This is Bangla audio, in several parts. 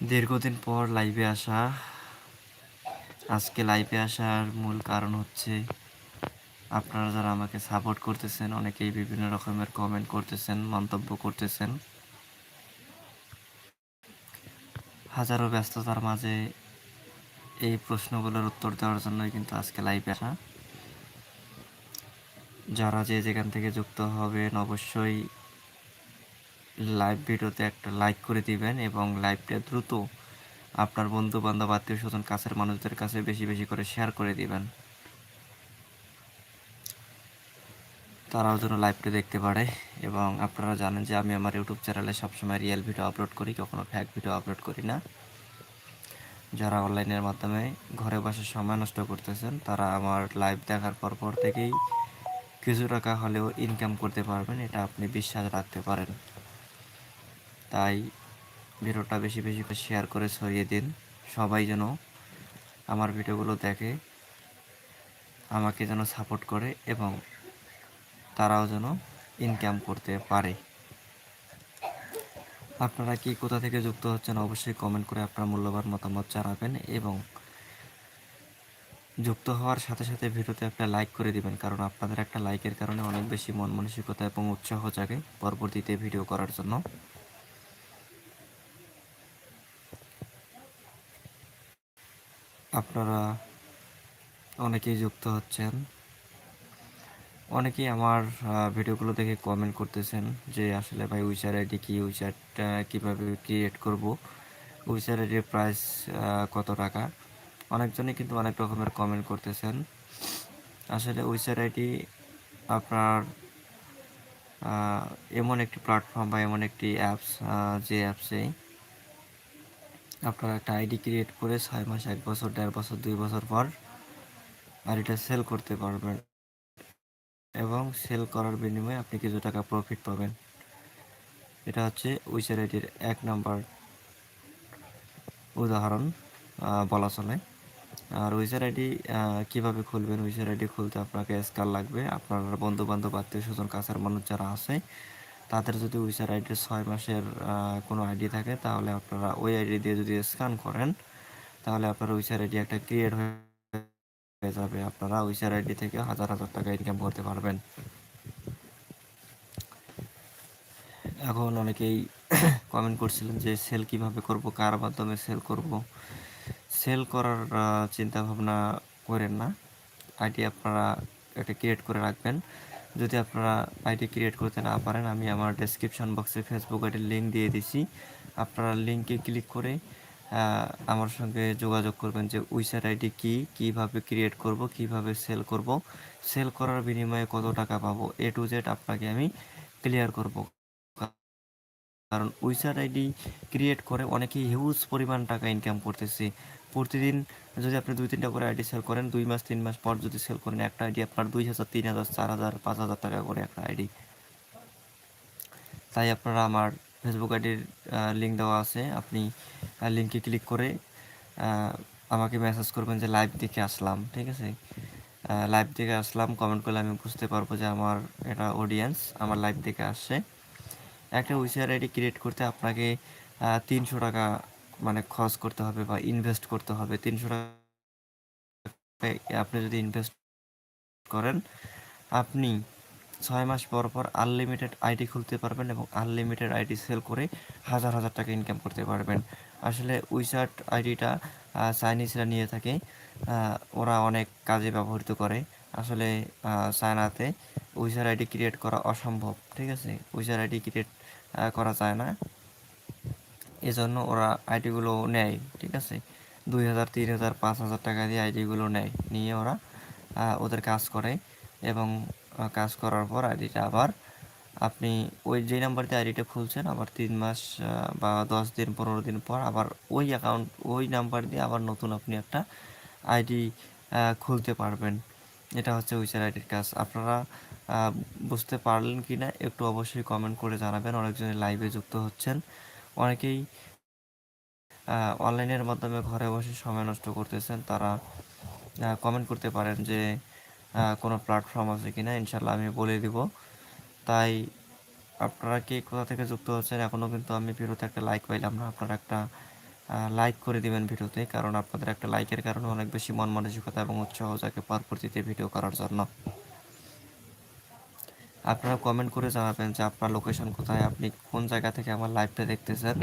দীর্ঘদিন পর লাইভে আসা। আজকে লাইভে আসার মূল কারণ হচ্ছে আপনারা যারা আমাকে সাপোর্ট করতেছেন, অনেকেই বিভিন্ন রকমের কমেন্ট করতেছেন, মন্তব্য করতেছেন। হাজারো ব্যস্ততার মাঝে এই প্রশ্নগুলোর উত্তর দেওয়ার জন্যই কিন্তু আজকে লাইভে আসা। যারা যে যেখান থেকে যুক্ত হবেন, অবশ্যই লাইভ ভিডিওতে একটা লাইক করে দিবেন এবং লাইভটা দ্রুত আপনার বন্ধু বান্ধব আত্মীয় স্বজন কাছের মানুষদের কাছে বেশি বেশি করে শেয়ার করে দিবেন। তারাও যেন লাইভটা দেখতে পারে এবং আপনারা জানেন যে আমি আমার ইউটিউব চ্যানেলে সবসময় রিয়েল ভিডিও আপলোড করি, কখনো ফ্যাক ভিডিও আপলোড করি না। যারা অনলাইনের মাধ্যমে ঘরে বসে সময় নষ্ট করতেছেন, তারা আমার লাইভ দেখার পর পর থেকেই কিছু টাকা হলেও ইনকাম করতে পারবেন, এটা আপনি বিশ্বাস রাখতে পারেন। তাই ভিডিওটা বেশি বেশি করে শেয়ার করে ছড়িয়ে দিন। সবাই যেন আমার ভিডিওগুলো দেখে, আমাকে যেন সাপোর্ট করে এবং তারাও যেন ইনকাম করতে পারে। আপনারা কি কোথা থেকে যুক্ত হচ্ছেন অবশ্যই কমেন্ট করে আপনার মূল্যবান মতামত জানাবেন এবং যুক্ত হওয়ার সাথে সাথে ভিডিওতে একটা লাইক করে দিবেন, কারণ আপনাদের একটা লাইকের কারণে অনেক বেশি মন মানসিকতা এবং উৎসাহ জাগে পরবর্তীতে ভিডিও করার জন্য। আপনারা অনেকেই যুক্ত হচ্ছেন। অনেকেই আমার ভিডিওগুলো দেখে কমেন্ট করতেছেন যে আসলে ভাই উইচার আইডি কি উইচারটা কীভাবে ক্রিয়েট করব? উইচার আইডির প্রাইস কত টাকা? অনেকজনই কিন্তু অনেক রকমের কমেন্ট করতেছেন। আসলে উইচার আইডি আপনার এমন একটি প্ল্যাটফর্ম বা এমন একটি অ্যাপস যে অ্যাপসে আপনারা একটা আইডি ক্রিয়েট করে ছয় মাস, এক বছর, দেড় বছর, দুই বছর পর আইডিটা সেল করতে পারবেন। এবং সেল করার বিনিময়ে আপনি কিছু টাকা প্রফিট পাবেন। এটা হচ্ছে উইচার আইডির এক নাম্বার উদাহরণ বলা চলে। আর উইচার আইডি কীভাবে খুলবেন? উইচার আইডি খুলতে আপনাকে স্কার লাগবে। আপনার বন্ধু বান্ধব আত্মীয় স্বজন কাছের মানুষ যারা আছে তাদের যদি উইসার আইডি ছয় মাসের কোনো আইডি থাকে, তাহলে আপনারা ওই আইডি দিয়ে যদি স্ক্যান করেন, তাহলে আপনার উইসার আইডি একটা ক্রিয়েট হয়ে যাবে। আপনারা উইসার আইডি থেকে হাজার হাজার টাকা ইনকাম করতে পারবেন। এখন অনেকেই কমেন্ট করছিলেন যে সেল কীভাবে করব, কার মাধ্যমে সেল করব? সেল করার চিন্তা ভাবনা করেন না। আইডি আপনারা একটা ক্রিয়েট করে রাখবেন। যদি আপনারা আইডি ক্রিয়েট করতে না পারেন, আমি আমার ডেসক্রিপশন বক্সে ফেসবুক আইডির লিঙ্ক দিয়ে দিছি। আপনারা লিঙ্কে ক্লিক করে আমার সঙ্গে যোগাযোগ করবেন যে উইসার আইডি কি, কীভাবে ক্রিয়েট করব, কীভাবে সেল করব। সেল করার বিনিময়ে কত টাকা পাবো এ টু জেড আপনাকে আমি ক্লিয়ার করব। কারণ উইসার আইডি ক্রিয়েট করে অনেকেই হিউজ পরিমাণ টাকা ইনকাম করতেছে। প্রতিদিন যদি আপনি দুই, তিনটা করে আইডি সেল করেন, দুই মাস, তিন মাস পর যদি সেল করেন, একটা আইডি আপনার দুই হাজার, তিন হাজার, চার হাজার, পাঁচ হাজার টাকা করে একটা আইডি তাই আপনারা আমার ফেসবুক আইডির লিঙ্ক দেওয়া আছে। আপনি লিঙ্কে ক্লিক করে আমাকে মেসেজ করবেন যে লাইভ দেখে আসলাম, ঠিক আছে? লাইভ দেখে আসলাম কমেন্ট করলে আমি বুঝতে পারব যে আমার এটা অডিয়েন্স আমার লাইভ দেখে আসছে। একটা উইসিআর আইডি ক্রিয়েট করতে আপনাকে তিনশো টাকা মানে খরচ করতে হবে বা ইনভেস্ট করতে হবে তিনশো টাকা আপনি যদি ইনভেস্ট করেন, আপনি ছয় মাস পর পর আনলিমিটেড আইডি খুলতে পারবেন এবং আনলিমিটেড আইডি সেল করে হাজার হাজার টাকা ইনকাম করতে পারবেন। আসলে উইসার্ট আইডিটা চাইনিজরা নিয়ে থাকে ওরা অনেক কাজে ব্যবহৃত করে। আসলে চায়নাতে উইসার আইডি ক্রিয়েট করা অসম্ভব, ঠিক আছে? উইসার আইডি ক্রিয়েট করা যায় না। এজন্য ওরা আইডিগুলো নেয়, ঠিক আছে? দুই হাজার, তিন হাজার, পাঁচ হাজার টাকা দিয়ে আইডিগুলো নেয়, নিয়ে ওরা ওদের কাজ করে এবং কাজ করার পর আইডিটা আবার আপনি ওই যে নাম্বার দিয়ে আইডিটা খুলছেন, আবার তিন মাস বা দশ দিন, পনেরো দিন পর আবার ওই অ্যাকাউন্ট ওই নাম্বার দিয়ে আবার নতুন আপনি একটা আইডি খুলতে পারবেন। এটা হচ্ছে উইচার আইডির কাজ। আপনারা বুঝতে পারলেন কি না একটু অবশ্যই কমেন্ট করে জানাবেন। অনেকজনের লাইভে যুক্ত হচ্ছেন। অনেকেই অনলাইনের মাধ্যমে ঘরে বসে সময় নষ্ট করতেছেন, তারা কমেন্ট করতে পারেন যে কোনো প্ল্যাটফর্ম আছে কি না ইনশাল্লাহ আমি বলে দিব। তাই আপনারা কি কোথা থেকে যুক্ত হচ্ছেন এখনও কিন্তু আমি ভিডিওতে একটা লাইক পাইলাম না, আপনারা একটা লাইক করে দিবেন ভিডিওতে, কারণ আপনাদের একটা লাইকের কারণে অনেক বেশি মন মানসিকতা এবং উৎসাহ জাগে পরবর্তীতে ভিডিও করার জন্য। আপনারা কমেন্ট করে জানাবেন যে আপনার লোকেশন কোথায়, আপনি কোন জায়গা থেকে আমার লাইভটা দেখতেছেন,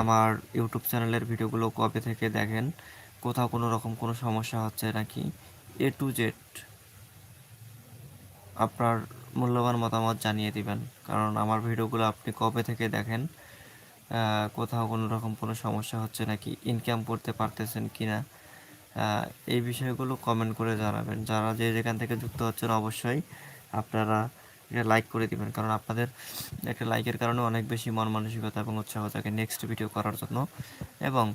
আমার ইউটিউব চ্যানেলের ভিডিওগুলো কবে থেকে দেখেন, কোথাও কোনো রকম কোনো সমস্যা হচ্ছে নাকি এ টু জেড আপনার মূল্যবান মতামত জানিয়ে দিবেন, কারণ আমার ভিডিওগুলো আপনি কবে থেকে দেখেন কোথাও কোনো রকম কোনো সমস্যা হচ্ছে নাকি ইনকাম করতে পারতেছেন কি না এই বিষয়গুলো কমেন্ট করে জানাবেন। যারা যে যেখান থেকে যুক্ত হচ্ছেন অবশ্যই আপনারা এটা লাইক করে দিবেন। কারণ আপনাদের একটা লাইকের কারণে অনেক বেশি মন মানসিকতা এবং উৎসাহ থাকে নেক্সট ভিডিও করার জন্য। এবং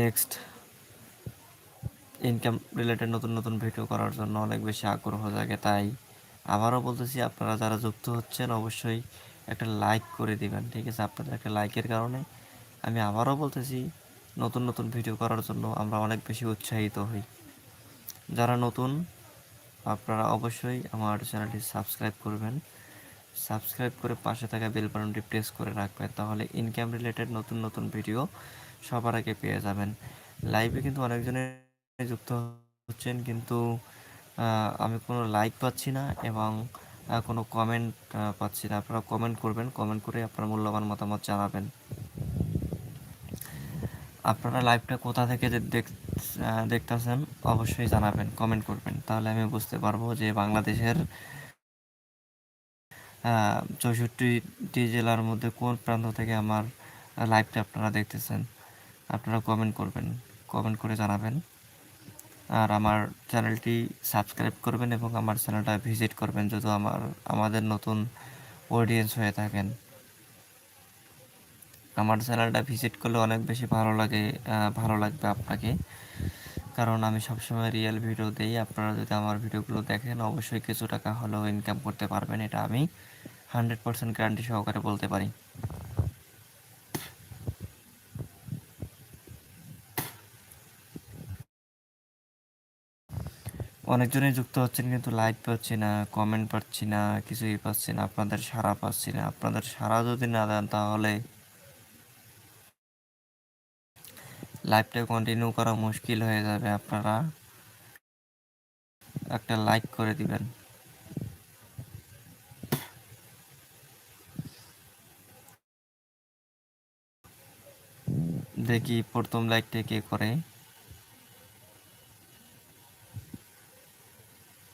নেক্সট ইনকাম রিলেটেড নতুন নতুন ভিডিও করার জন্য অনেক বেশি আগ্রহ জাগে। তাই আবারও বলতেছি, আপনারা যারা যুক্ত হচ্ছেন অবশ্যই একটা লাইক করে দিবেন। ঠিক আছে, আপনাদের একটা লাইকের কারণে। আমি আবারও বলতেছি, নতুন নতুন ভিডিও করার জন্য আমরা অনেক বেশি উৎসাহিত হই। যারা নতুন আপনারা অবশ্যই আমার চ্যানেলটি সাবস্ক্রাইব করবেন। সাবস্ক্রাইব করে পাশে থাকা বেল বাটনটি প্রেস করে রাখবেন, তাহলে ইনকাম রিলেটেড নতুন নতুন ভিডিও সবার আগে পেয়ে যাবেন। লাইভে কিন্তু অনেকজনে যুক্ত হচ্ছেন, কিন্তু আমি কোনো লাইক পাচ্ছি না এবং কোনো কমেন্ট পাচ্ছি না। আপনারা কমেন্ট করবেন কমেন্ট করে আপনার মূল্যবান মতামত জানাবেন। আপনারা লাইভটা কোথা থেকে দেখ দেখতেছেন, অবশ্যই জানাবেন কমেন্ট করবেন। তাহলে আমি বুঝতে পারব যে বাংলাদেশের চৌষট্টিটি জেলার মধ্যে কোন প্রান্ত থেকে আমার লাইভটা আপনারা দেখতেছেন, আপনারা কমেন্ট করবেন কমেন্ট করে জানাবেন। আর আমার চ্যানেলটি সাবস্ক্রাইব করবেন এবং আমার চ্যানেলটা ভিজিট করবেন, যদি আমার, আমাদের নতুন অডিয়েন্স হয়ে থাকেন। আমার চ্যানেলটা ভিজিট করলে অনেক বেশি ভালো লাগে ভালো লাগবে আপনাকে। কারণ আমি সবসময় রিয়েল ভিডিও দিই। আপনারা যদি আমার ভিডিওগুলো দেখেন, অবশ্যই কিছু টাকা হলেও ইনকাম করতে পারবেন, এটা আমি হান্ড্রেড পার্সেন্ট গ্যারান্টি সহকারে বলতে পারি। অনেকজনই যুক্ত হচ্ছেন, কিন্তু লাইক পাচ্ছি না কমেন্ট পাচ্ছি না, কিছুই পাচ্ছি না, আপনাদের সারা পাচ্ছি না। আপনাদের সারা যদি না দেন, তাহলে লাইভটা কন্টিনিউ করা মুশকিল হয়ে যাবে, আপনারা একটা লাইক করে দিবেন। দেখি প্রথম লাইকটা কে করে।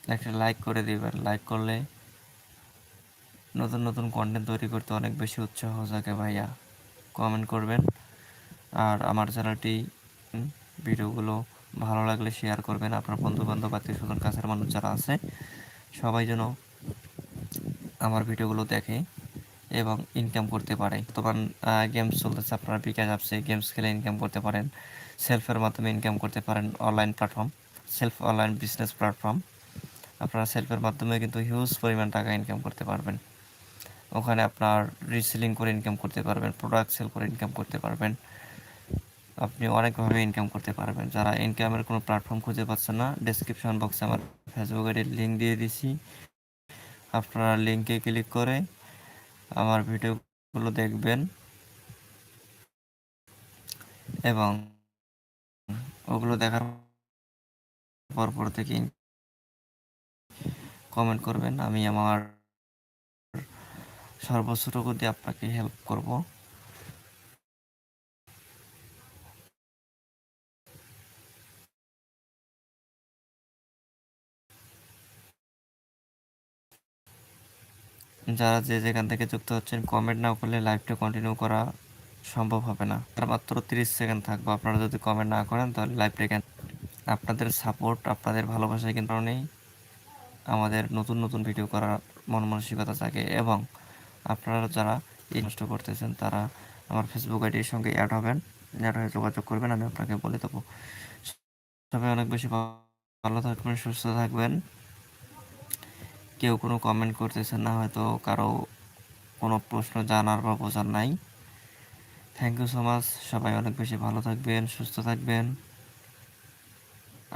একটা লাইক করে দিবেন। লাইক করলে নতুন নতুন কন্টেন্ট তৈরি করতে অনেক বেশি উৎসাহ থাকে ভাইয়া। কমেন্ট করবেন। আর আমার চ্যানেলটি ভিডিওগুলো ভালো লাগলে শেয়ার করবেন আপনার বন্ধু বান্ধব আত্মীয় স্বজন, কাছের মানুষ যারা আছে। সবাই যেন আমার ভিডিওগুলো দেখে এবং ইনকাম করতে পারে। বর্তমান গেমস চলতেছে আপনারা বিকাশ আপসে গেমস খেলে ইনকাম করতে পারেন। সেলফের মাধ্যমে ইনকাম করতে পারেন online platform self online business platform আপনারা সেলফের মাধ্যমে কিন্তু হিউজ পরিমাণ টাকা ইনকাম করতে পারবেন। ওখানে আপনার রিসেলিং করে ইনকাম করতে পারবেন প্রোডাক্ট সেল করে ইনকাম করতে পারবেন। আপনি অনেকভাবে ইনকাম করতে পারবেন। যারা ইনকামের কোনো প্ল্যাটফর্ম খুঁজে পাচ্ছেন না ডিসক্রিপশন বক্সে আমার ফেসবুক আইডির লিঙ্ক দিয়ে দিছি। আপনারা লিঙ্কে ক্লিক করে আমার ভিডিওগুলো দেখবেন। এবং ওগুলো দেখার পর পর থেকে কমেন্ট করবেন। আমি আমার দিয়ে আপনাকে হেল্প করব। যারা যে যেখান থেকে যুক্ত হচ্ছেন কমেন্ট না করলে লাইভটা কন্টিনিউ করা সম্ভব হবে না। আর মাত্র তিরিশ সেকেন্ড থাকব। আপনারা যদি কমেন্ট না করেন, তাহলে লাইভটা কেন আপনাদের সাপোর্ট আপনাদের ভালোবাসা কিন্তু নেই আমাদের নতুন নতুন ভিডিও করার মন মানসিকতা থাকে। এবং আপনারা যারা এই নষ্ট করতেছেন, তারা আমার ফেসবুক আইডির সঙ্গে অ্যাড হবেন। অ্যাড হয়ে যোগাযোগ করবেন, আমি আপনাকে বলে দেবো। সবাই অনেক বেশি ভালো থাকবেন, সুস্থ থাকবেন। কেউ কোনো কমেন্ট করতেছে না, হয়তো কারও কোনো প্রশ্ন জানার বা বোঝার নাই। থ্যাংক ইউ সো মাচ সবাই অনেক বেশি ভালো থাকবেন, সুস্থ থাকবেন।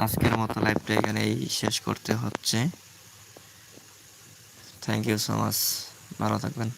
আজকের মতো লাইভটা এখানেই শেষ করতে হচ্ছে। থ্যাংক ইউ সো মাচ ভালো থাকবেন।